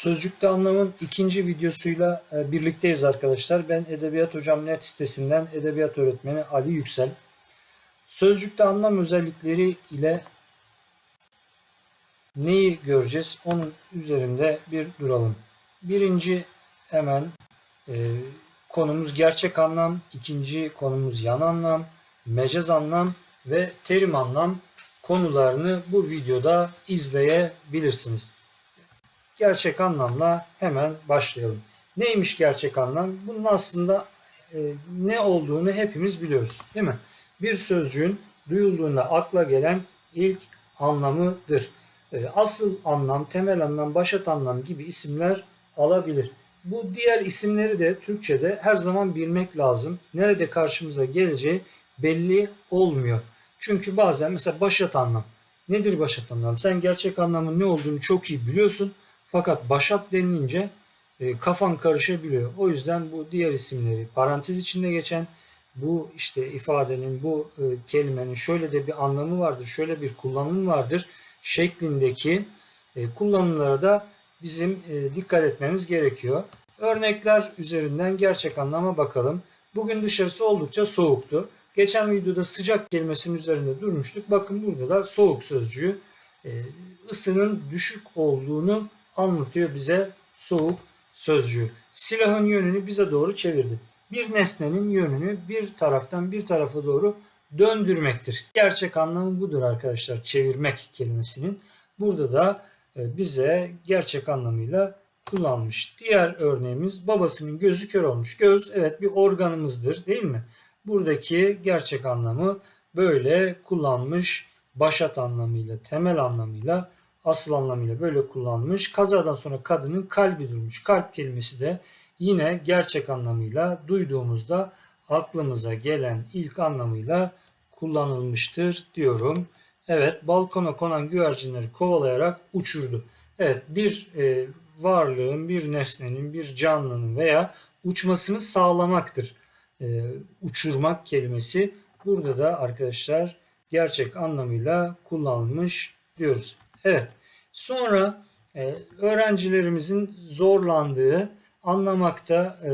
Sözcükte anlamın ikinci videosuyla e, birlikteyiz arkadaşlar. Ben Edebiyat Hocam Net sitesinden edebiyat öğretmeni Ali Yüksel. Sözcükte anlam özellikleri ile neyi göreceğiz? Onun üzerinde bir duralım. Birinci hemen e, konumuz gerçek anlam, ikinci konumuz yan anlam, mecaz anlam ve terim anlam konularını bu videoda izleyebilirsiniz gerçek anlamla hemen başlayalım. Neymiş gerçek anlam? Bunun aslında e, ne olduğunu hepimiz biliyoruz değil mi? Bir sözcüğün duyulduğunda akla gelen ilk anlamıdır. E, asıl anlam, temel anlam, başat anlam gibi isimler alabilir. Bu diğer isimleri de Türkçe'de her zaman bilmek lazım. Nerede karşımıza geleceği belli olmuyor. Çünkü bazen mesela başat anlam. Nedir başat anlam? Sen gerçek anlamın ne olduğunu çok iyi biliyorsun fakat başat denilince e, kafan karışabiliyor. O yüzden bu diğer isimleri parantez içinde geçen bu işte ifadenin, bu e, kelimenin şöyle de bir anlamı vardır, şöyle bir kullanım vardır şeklindeki e, kullanımlara da bizim e, dikkat etmemiz gerekiyor. Örnekler üzerinden gerçek anlama bakalım. Bugün dışarısı oldukça soğuktu. Geçen videoda sıcak kelimesinin üzerinde durmuştuk. Bakın burada da soğuk sözcüğü e, ısının düşük olduğunu anlatıyor bize soğuk sözcüğü. Silahın yönünü bize doğru çevirdi. Bir nesnenin yönünü bir taraftan bir tarafa doğru döndürmektir. Gerçek anlamı budur arkadaşlar. Çevirmek kelimesinin. Burada da e, bize gerçek anlamıyla kullanmış. Diğer örneğimiz babasının gözü kör olmuş. Göz evet bir organımızdır değil mi? Buradaki gerçek anlamı böyle kullanmış. Başat anlamıyla, temel anlamıyla asıl anlamıyla böyle kullanmış. Kazadan sonra kadının kalbi durmuş. Kalp kelimesi de yine gerçek anlamıyla duyduğumuzda aklımıza gelen ilk anlamıyla kullanılmıştır diyorum. Evet balkona konan güvercinleri kovalayarak uçurdu. Evet bir e, varlığın, bir nesnenin, bir canlının veya uçmasını sağlamaktır. E, uçurmak kelimesi burada da arkadaşlar gerçek anlamıyla kullanılmış diyoruz. Evet. Sonra e, öğrencilerimizin zorlandığı, anlamakta e,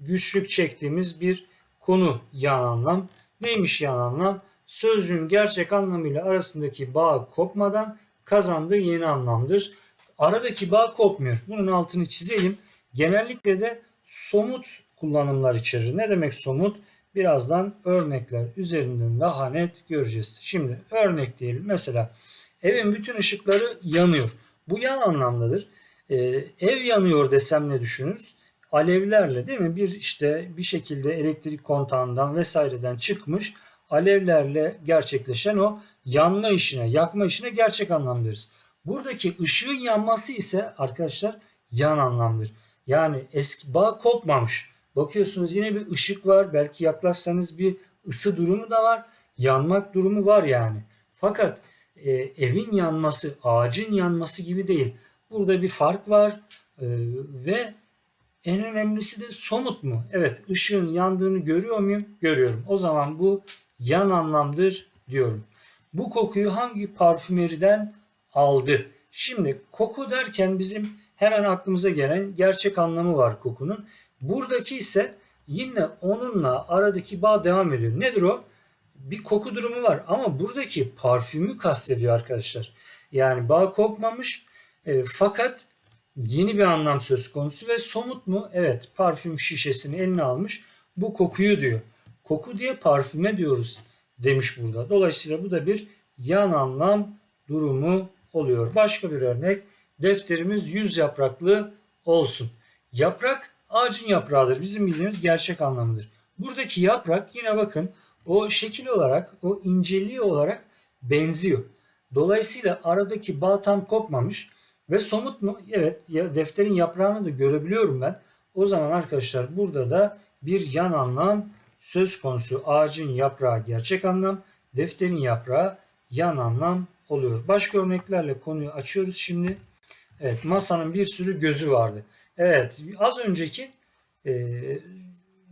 güçlük çektiğimiz bir konu yan anlam. Neymiş yan anlam? Sözcüğün gerçek anlamıyla arasındaki bağ kopmadan kazandığı yeni anlamdır. Aradaki bağ kopmuyor. Bunun altını çizelim. Genellikle de somut kullanımlar içerir. Ne demek somut? Birazdan örnekler üzerinden daha net göreceğiz. Şimdi örnek diyelim. Mesela Evin bütün ışıkları yanıyor. Bu yan anlamdadır. Ee, ev yanıyor desem ne düşünürüz? Alevlerle değil mi? Bir işte bir şekilde elektrik kontağından vesaireden çıkmış alevlerle gerçekleşen o yanma işine, yakma işine gerçek anlam deriz. Buradaki ışığın yanması ise arkadaşlar yan anlamdır. Yani eski bağ kopmamış. Bakıyorsunuz yine bir ışık var. Belki yaklaşsanız bir ısı durumu da var. Yanmak durumu var yani. Fakat e, evin yanması, ağacın yanması gibi değil. Burada bir fark var e, ve en önemlisi de somut mu? Evet ışığın yandığını görüyor muyum? Görüyorum. O zaman bu yan anlamdır diyorum. Bu kokuyu hangi parfümeriden aldı? Şimdi koku derken bizim hemen aklımıza gelen gerçek anlamı var kokunun. Buradaki ise yine onunla aradaki bağ devam ediyor. Nedir o? Bir koku durumu var ama buradaki parfümü kastediyor arkadaşlar. Yani bağ kopmamış e, fakat yeni bir anlam söz konusu ve somut mu? Evet parfüm şişesini eline almış bu kokuyu diyor. Koku diye parfüme diyoruz demiş burada. Dolayısıyla bu da bir yan anlam durumu oluyor. Başka bir örnek defterimiz yüz yapraklı olsun. Yaprak ağacın yaprağıdır. Bizim bildiğimiz gerçek anlamıdır. Buradaki yaprak yine bakın o şekil olarak, o inceliği olarak benziyor. Dolayısıyla aradaki bağ tam kopmamış ve somut mu? Evet, ya defterin yaprağını da görebiliyorum ben. O zaman arkadaşlar burada da bir yan anlam söz konusu. Ağacın yaprağı gerçek anlam, defterin yaprağı yan anlam oluyor. Başka örneklerle konuyu açıyoruz şimdi. Evet, masanın bir sürü gözü vardı. Evet, az önceki e,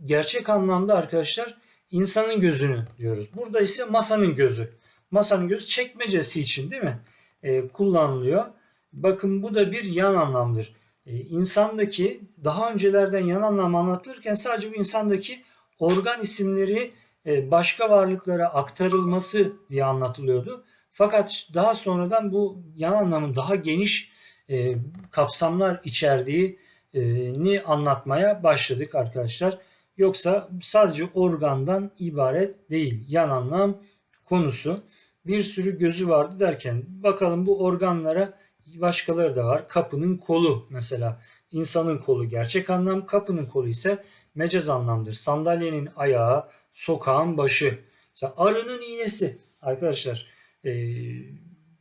gerçek anlamda arkadaşlar insanın gözünü diyoruz. Burada ise masanın gözü. Masanın gözü çekmecesi için değil mi? E, kullanılıyor. Bakın bu da bir yan anlamdır. e, insandaki daha öncelerden yan anlam anlatılırken sadece bu insandaki organ isimleri e, başka varlıklara aktarılması diye anlatılıyordu. Fakat daha sonradan bu yan anlamın daha geniş e, kapsamlar içerdiğini anlatmaya başladık arkadaşlar. Yoksa sadece organdan ibaret değil yan anlam konusu. Bir sürü gözü vardı derken bakalım bu organlara başkaları da var. Kapının kolu mesela insanın kolu gerçek anlam, kapının kolu ise mecaz anlamdır. Sandalyenin ayağı, sokağın başı. Mesela arının iğnesi arkadaşlar e,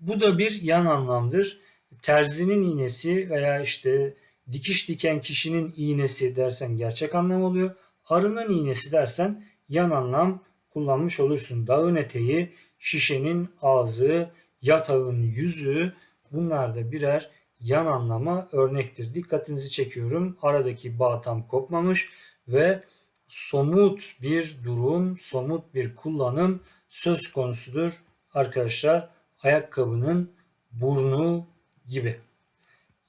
bu da bir yan anlamdır. Terzinin iğnesi veya işte dikiş diken kişinin iğnesi dersen gerçek anlam oluyor. Arının iğnesi dersen yan anlam kullanmış olursun. Dağın eteği, şişenin ağzı, yatağın yüzü bunlar da birer yan anlama örnektir. Dikkatinizi çekiyorum. Aradaki bağ tam kopmamış ve somut bir durum, somut bir kullanım söz konusudur arkadaşlar. Ayakkabının burnu gibi.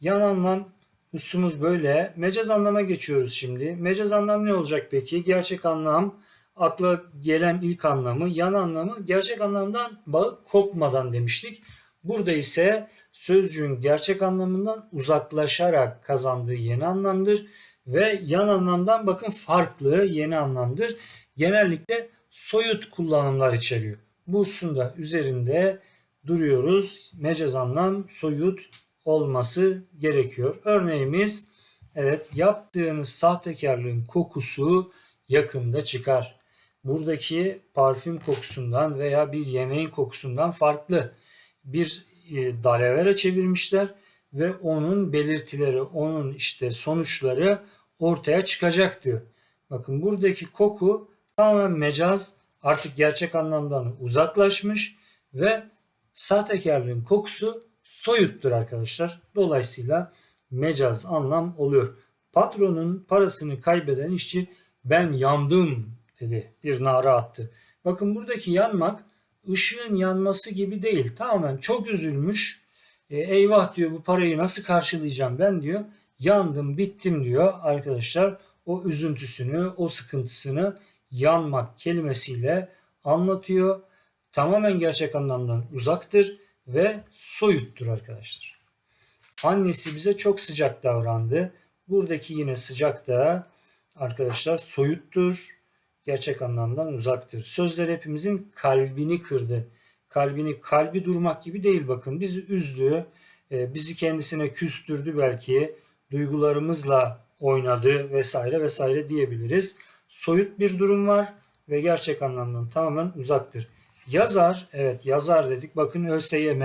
Yan anlam hususumuz böyle. Mecaz anlama geçiyoruz şimdi. Mecaz anlam ne olacak peki? Gerçek anlam akla gelen ilk anlamı, yan anlamı gerçek anlamdan bağı kopmadan demiştik. Burada ise sözcüğün gerçek anlamından uzaklaşarak kazandığı yeni anlamdır ve yan anlamdan bakın farklı yeni anlamdır. Genellikle soyut kullanımlar içeriyor. Bu hususunda üzerinde duruyoruz. Mecaz anlam soyut olması gerekiyor. Örneğimiz evet yaptığınız sahtekarlığın kokusu yakında çıkar. Buradaki parfüm kokusundan veya bir yemeğin kokusundan farklı bir e, dalavere çevirmişler ve onun belirtileri, onun işte sonuçları ortaya çıkacak diyor. Bakın buradaki koku tamamen mecaz artık gerçek anlamdan uzaklaşmış ve sahtekarlığın kokusu soyuttur arkadaşlar. Dolayısıyla mecaz anlam oluyor. Patronun parasını kaybeden işçi ben yandım dedi. Bir nara attı. Bakın buradaki yanmak ışığın yanması gibi değil. Tamamen çok üzülmüş. E, eyvah diyor bu parayı nasıl karşılayacağım ben diyor. Yandım bittim diyor arkadaşlar. O üzüntüsünü, o sıkıntısını yanmak kelimesiyle anlatıyor. Tamamen gerçek anlamdan uzaktır ve soyuttur arkadaşlar. Annesi bize çok sıcak davrandı. Buradaki yine sıcak da arkadaşlar soyuttur. Gerçek anlamdan uzaktır. Sözler hepimizin kalbini kırdı. Kalbini, kalbi durmak gibi değil bakın. Bizi üzdü, e, bizi kendisine küstürdü belki. Duygularımızla oynadı vesaire vesaire diyebiliriz. Soyut bir durum var ve gerçek anlamdan tamamen uzaktır. Yazar, evet yazar dedik. Bakın ÖSYM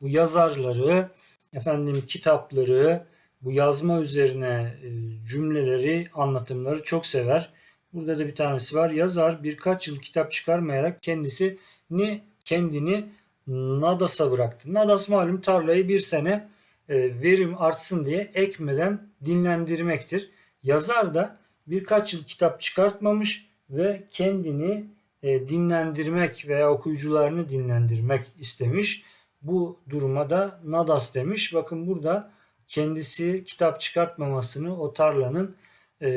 bu yazarları, efendim kitapları, bu yazma üzerine e, cümleleri, anlatımları çok sever. Burada da bir tanesi var. Yazar birkaç yıl kitap çıkarmayarak kendisini kendini Nadas'a bıraktı. Nadas malum tarlayı bir sene e, verim artsın diye ekmeden dinlendirmektir. Yazar da birkaç yıl kitap çıkartmamış ve kendini e, dinlendirmek veya okuyucularını dinlendirmek istemiş. Bu duruma da nadas demiş. Bakın burada kendisi kitap çıkartmamasını o tarlanın e,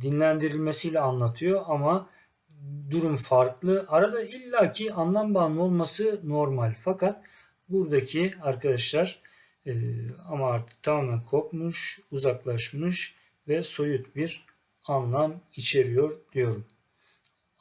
dinlendirilmesiyle anlatıyor ama durum farklı. Arada illaki anlam bağımlı olması normal. Fakat buradaki arkadaşlar e, ama artık tamamen kopmuş, uzaklaşmış ve soyut bir anlam içeriyor diyorum.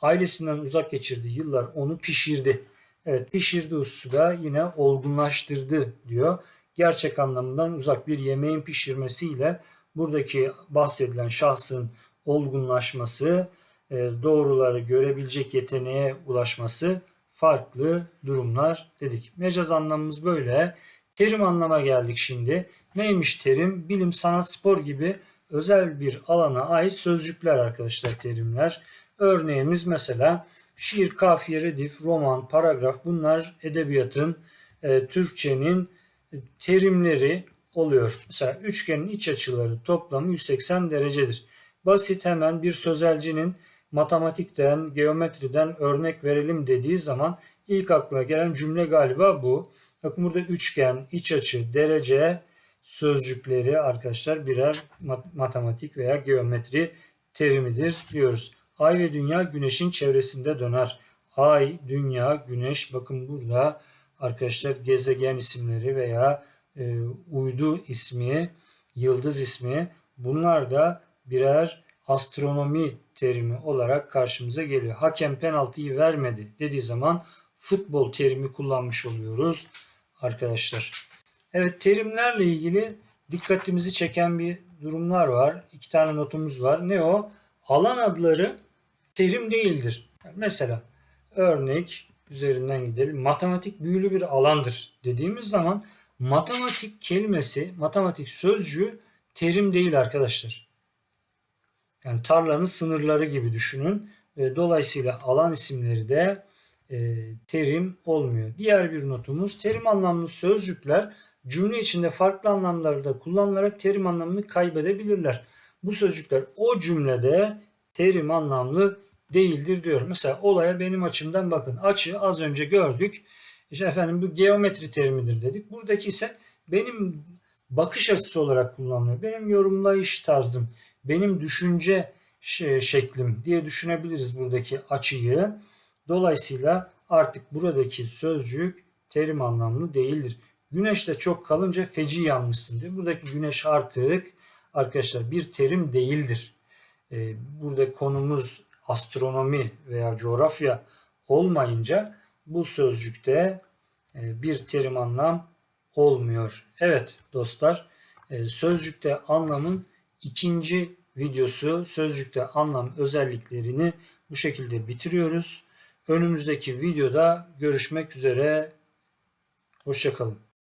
Ailesinden uzak geçirdiği yıllar onu pişirdi. Evet pişirdi hususu da yine olgunlaştırdı diyor. Gerçek anlamından uzak bir yemeğin pişirmesiyle buradaki bahsedilen şahsın olgunlaşması, e, doğruları görebilecek yeteneğe ulaşması farklı durumlar dedik. Mecaz anlamımız böyle. Terim anlama geldik şimdi. Neymiş terim? Bilim, sanat, spor gibi özel bir alana ait sözcükler arkadaşlar terimler. Örneğimiz mesela şiir, kafiye, redif, roman, paragraf bunlar edebiyatın, e, Türkçenin terimleri oluyor. Mesela üçgenin iç açıları toplamı 180 derecedir. Basit hemen bir sözelcinin matematikten, geometriden örnek verelim dediği zaman ilk akla gelen cümle galiba bu. Bakın burada üçgen, iç açı, derece, sözcükleri arkadaşlar birer mat- matematik veya geometri terimidir diyoruz. Ay ve dünya güneşin çevresinde döner. Ay, dünya, güneş bakın burada arkadaşlar gezegen isimleri veya e, uydu ismi, yıldız ismi bunlar da birer astronomi terimi olarak karşımıza geliyor. Hakem penaltıyı vermedi dediği zaman futbol terimi kullanmış oluyoruz arkadaşlar. Evet terimlerle ilgili dikkatimizi çeken bir durumlar var. İki tane notumuz var. Ne o? Alan adları terim değildir. Mesela örnek üzerinden gidelim. Matematik büyülü bir alandır dediğimiz zaman matematik kelimesi, matematik sözcüğü terim değil arkadaşlar. Yani tarlanın sınırları gibi düşünün. Dolayısıyla alan isimleri de e, terim olmuyor. Diğer bir notumuz terim anlamlı sözcükler cümle içinde farklı anlamlarda kullanılarak terim anlamını kaybedebilirler. Bu sözcükler o cümlede terim anlamlı değildir diyor. Mesela olaya benim açımdan bakın. Açı az önce gördük. İşte efendim bu geometri terimidir dedik. Buradaki ise benim bakış açısı olarak kullanılıyor. Benim yorumlayış tarzım, benim düşünce şeklim diye düşünebiliriz buradaki açıyı. Dolayısıyla artık buradaki sözcük terim anlamlı değildir. Güneş de çok kalınca feci yanmışsın diyor. Buradaki güneş artık arkadaşlar bir terim değildir. Ee, burada konumuz astronomi veya coğrafya olmayınca bu sözcükte e, bir terim anlam olmuyor. Evet dostlar e, sözcükte anlamın ikinci videosu sözcükte anlam özelliklerini bu şekilde bitiriyoruz. Önümüzdeki videoda görüşmek üzere. Hoşçakalın.